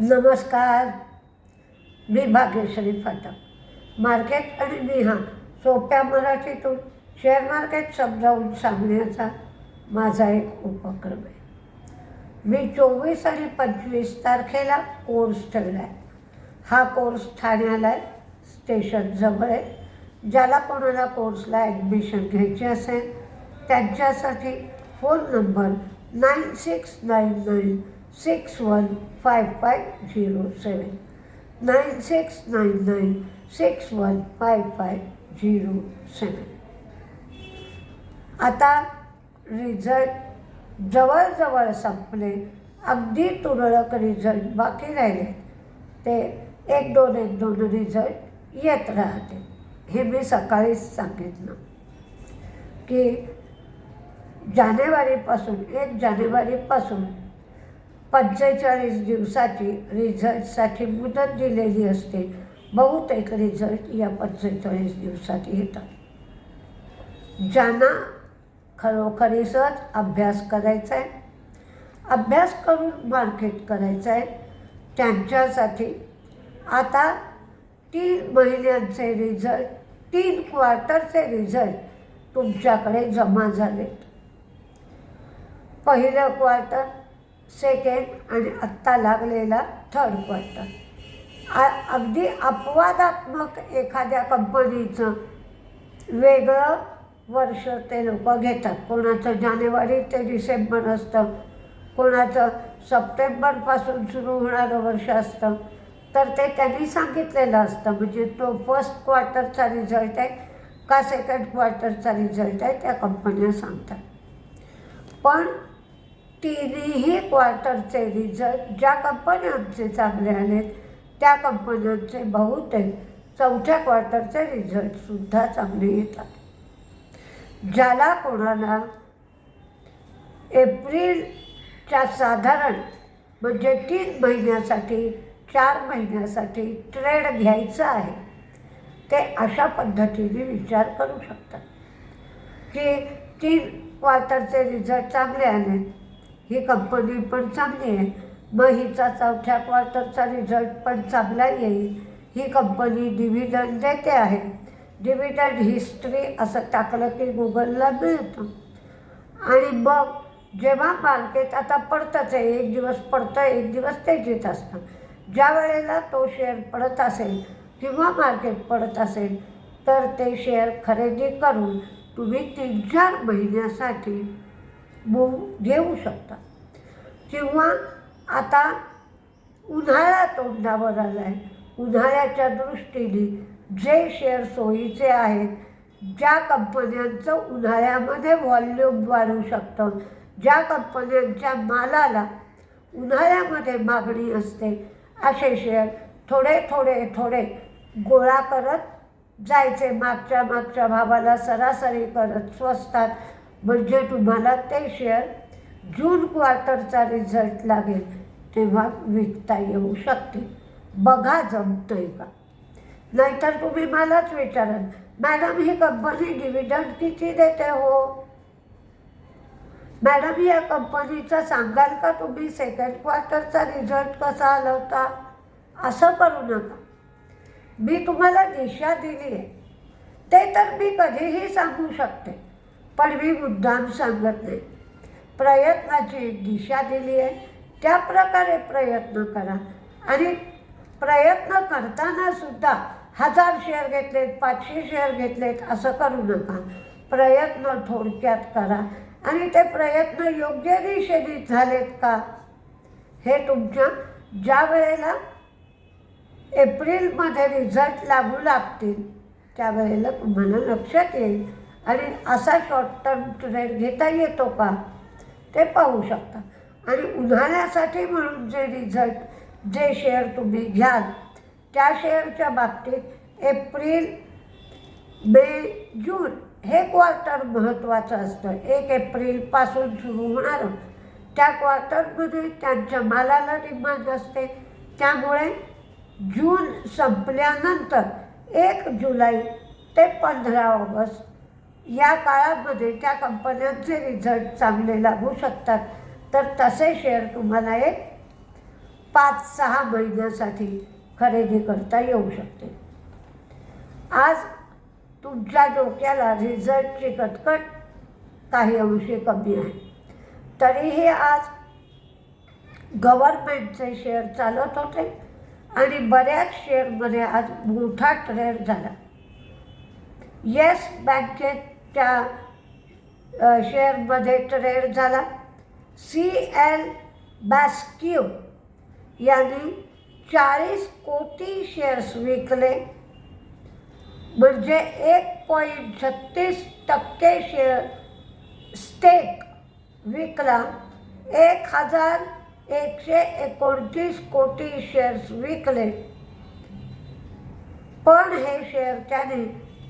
नमस्कार मी भाग्यश्री फाटक. मार्केट आणि मी हा सोप्या मराठीतून शेअर मार्केट समजावून सांगण्याचा माझा एक उपक्रम आहे. मी चोवीस आणि पंचवीस तारखेला कोर्स ठेवला आहे हा कोर्स ठाण्याला आहे स्टेशन जवळ आहे. ज्याला कोणाला कोर्सला ॲडमिशन घ्यायची असेल त्यांच्यासाठी phone number nine six nine nine six one five five zero seven nine six nine nine six one five five zero seven आता रिझल्ट जवळजवळ संपले. अगदी तुरळक रिझल्ट बाकी राहिले. ते एक दोन एक दोन रिझल्ट येत राहते. हे मी सकाळीच सांगितलं. की जानेवारीपासून एक जानेवारीपासून पंचेचाळीस दिवसाची रिझल्टसाठी मुदत दिलेली असते. बहुतेक रिझल्ट या पंचेचाळीस दिवसात येतात. ज्यांना खरोखरीसच अभ्यास करायचा आहे अभ्यास करून मार्केट करायचं आहे त्यांच्यासाठी आता तीन महिन्यांचे रिझल्ट तीन क्वार्टरचे रिझल्ट तुमच्याकडे जमा झालेत. पहिलं क्वार्टर सेकंड आणि आत्ता लागलेला थर्ड क्वार्टर आ अगदी अपवादात्मक एखाद्या कंपनीचं वेगळं वर्ष ते लोक घेतात. कोणाचं जानेवारी ते डिसेंबर असतं. कोणाचं सप्टेंबरपासून सुरू होणारं वर्ष असतं. तर ते त्यांनी सांगितलेलं असतं. म्हणजे तो फर्स्ट क्वार्टरचा रिझल्ट आहे का सेकंड क्वार्टरचा रिझल्ट आहे त्या कंपन्या सांगतात. पण तिन्ही क्वार्टरचे रिझल्ट ज्या कंपन्यांचे चांगले आले त्या कंपन्यांचे बहुतेक चौथ्या क्वार्टरचे रिझल्टसुद्धा चांगले येतात. ज्याला कोणाला एप्रिलच्या साधारण म्हणजे तीन महिन्यासाठी चार महिन्यासाठी ट्रेड घ्यायचं आहे ते अशा पद्धतीने विचार करू शकतात. की तीन क्वार्टरचे रिझल्ट चांगले आले ही कंपनी पण चांगली आहे. मग हिचा चौथ्या क्वार्टरचा रिझल्ट पण चांगला येईल. ही कंपनी डिव्हिडंड देते आहे. डिव्हिडंड हिस्ट्री असं टाकलं की गुगलला मिळतं. आणि मग जेव्हा मार्केट आता पडतंच आहे एक दिवस पडतं एक दिवस तेजीत असतं. ज्या वेळेला तो शेअर पडत असेल किंवा मार्केट पडत असेल तर ते शेअर खरेदी करून तुम्ही तीन चार महिन्यासाठी मूव घेऊ शकता. किंवा आता उन्हाळा तोंडावर आला आहे उन्हाळ्याच्या दृष्टीने जे शेअर सोयीचे आहेत ज्या कंपन्यांचं उन्हाळ्यामध्ये व्हॉल्यूम वाढू शकतं ज्या कंपन्यांच्या मालाला उन्हाळ्यामध्ये मागणी असते असे शेअर थोडे थोडे थोडे गोळा करत जायचे. मागच्या मागच्या भावाला सरासरी करत स्वस्तात म्हणजे तुम्हाला ते शेअर जून क्वार्टरचा रिझल्ट लागेल तेव्हा विकता येऊ शकते. बघा जमतोय का? नाहीतर तुम्ही मलाच विचाराल मॅडम ही कंपनी डिव्हिडंड किती देते हो? मॅडम या कंपनीचं सांगाल का तुम्ही सेकंड क्वार्टरचा रिझल्ट कसा आला होता असं करू नका. मी तुम्हाला दिशा दिली आहे ते तर मी कधीही सांगू शकते. पण मी मुद्दाम सांगत. नाही प्रयत्नाची दिशा दिली आहे. त्या प्रकारे प्रयत्न करा. आणि प्रयत्न करताना सुद्धा हजार शेअर घेतलेत पाचशे शेअर घेतलेत असं करू नका. प्रयत्न थोडक्यात करा. आणि ते प्रयत्न योग्य दिशेने झालेत का? हे तुमच्या ज्या वेळेला एप्रिलमध्ये रिझल्ट लागू लागतील त्यावेळेला तुम्हाला लक्षात येईल. आणि असा शॉर्ट टर्म ट्रेड घेता येतो का? ते पाहू शकता. आणि उन्हाळ्यासाठी म्हणून जे रिझल्ट जे शेअर तुम्ही घ्याल त्या शेअरच्या बाबतीत एप्रिल मे जून हे क्वार्टर महत्त्वाचं असतं. एक एप्रिलपासून सुरू होणारं. त्या क्वार्टरमध्ये त्यांच्या मालाला डिमांड असते. त्यामुळे जून संपल्यानंतर एक जुलै ते पंधरा ऑगस्ट या काळामध्ये त्या कंपन्यांचे रिझल्ट चांगले लागू शकतात. तर तसे शेअर तुम्हाला एक पाच सहा महिन्यासाठी खरेदी करता येऊ शकते. आज तुमच्या डोक्याला रिझल्टची कटकट काही अंशी कमी आहे. तरीही आज गव्हर्नमेंटचे शेअर चालत होते आणि बऱ्याच शेअरमध्ये आज मोठा ट्रेड झाला. येस बँकेत त्या शेअरमध्ये ट्रेड झाला. सी एल बॅस्क्यू यांनी चाळीस कोटी शेअर्स विकले. म्हणजे एक पॉईंट छत्तीस टक्के शेअर स्टेक विकला. एक हजार एकशे एकोणतीस कोटी शेअर्स विकले. पण हे शेअर त्याने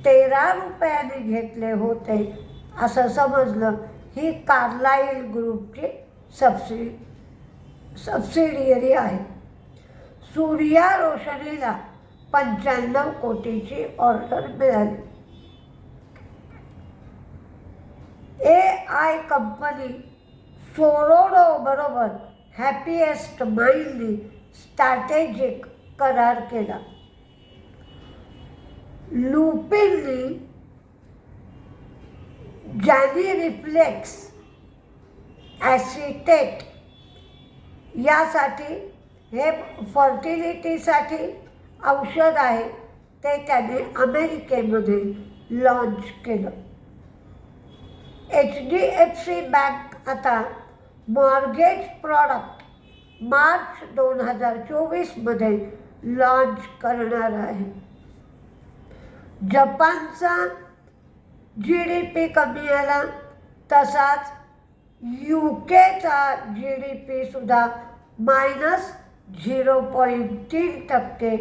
तेरा रुपयाने घेतले होते. असं समजलं. ही कार्लाईल ग्रुपची सबसिडी सबसिडियरी आहे. सूर्या रोशनीला पंच्याण्णव कोटीची ऑर्डर मिळाली. ए आय कंपनी सोरोडो बरोबर हॅपीएस्ट माइंडनी स्ट्रॅटेजिक करार केला. लुपिनी जॅनी रिफ्लेक्स ॲसिटेट यासाठी हे फर्टिलिटीसाठी औषध आहे. ते त्याने अमेरिकेमध्ये लॉन्च केलं. H D F C bank आता मॉर्गेज प्रॉडक्ट मार्च दोन हजार चोवीसमध्ये लॉन्च करणार आहे. जपानचा जी डी पी कमी आला तसाच यू केचा जी डी पीसुद्धा मायनस झिरो पॉईंट तीन टक्के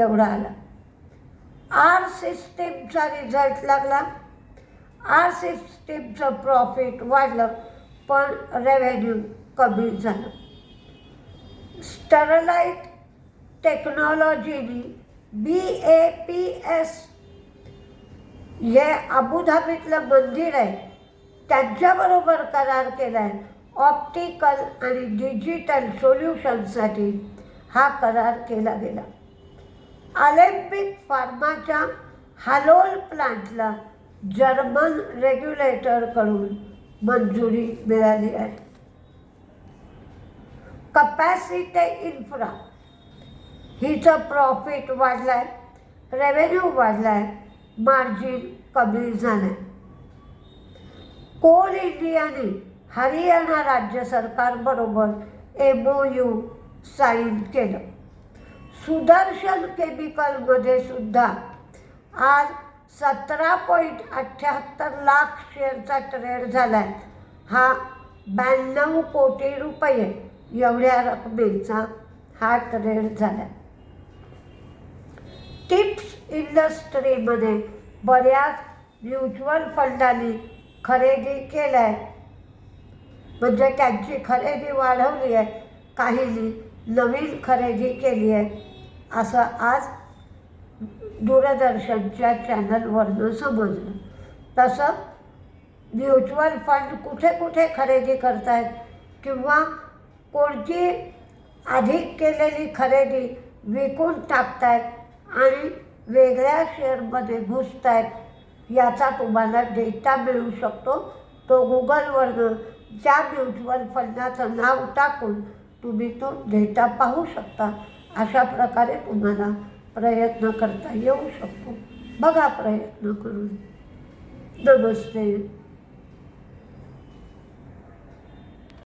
एवढा आला. आर सिस्टीमचा रिझल्ट लागला. आर सिस्टीमचं प्रॉफिट वाढलं पण रेव्हेन्यू कमी झालं. स्टरलाईट टेक्नॉलॉजीनी बी ए पी एस हे अबुधाबीतलं मंदिर आहे. त्यांच्याबरोबर करार केला आहे ऑप्टिकल आणि डिजिटल सोल्युशनसाठी हा करार केला गेला. ऑलिम्पिक फार्माच्या हालोल प्लांटला जर्मन रेग्युलेटरकडून मंजुरी मिळाली आहे. कपॅसिटी इन्फ्रा हिचं प्रॉफिट वाढलं आहे रेव्हेन्यू वाढला आहे मार्जिन कमी झालं. आहे कोल इंडियाने हरियाणा राज्य सरकारबरोबर एम ओ यू साईन केलं. सुदर्शन केमिकलमध्ये सुद्धा आज सतरा पॉईंट अठ्ठ्याहत्तर लाख शेअरचा ट्रेड झाला आहे हा ब्याण्णव कोटी रुपये एवढ्या रकमेचा हा ट्रेड झाला आहे टिप्स इंडस्ट्रीमध्ये बऱ्याच म्युच्युअल फंडांनी खरेदी केल्या. आहे म्हणजे त्यांची खरेदी वाढवली आहे. काहींनी नवीन खरेदी केली आहे. असं आज दूरदर्शनच्या चॅनलवरनं समजलं. तसं म्युच्युअल फंड कुठे कुठे खरेदी करतायत किंवा कोणती अधिक केलेली खरेदी विकून टाकतायत आणि वेगळ्या शेअरमध्ये घुसत आहेत याचा तुम्हाला डेटा मिळू शकतो. तो गुगलवरनं ज्या म्युच्युअल फंडाचं नाव टाकून तुम्ही तो डेटा पाहू शकता. अशा प्रकारे तुम्हाला प्रयत्न करता येऊ शकतो. बघा प्रयत्न करून. नमस्ते.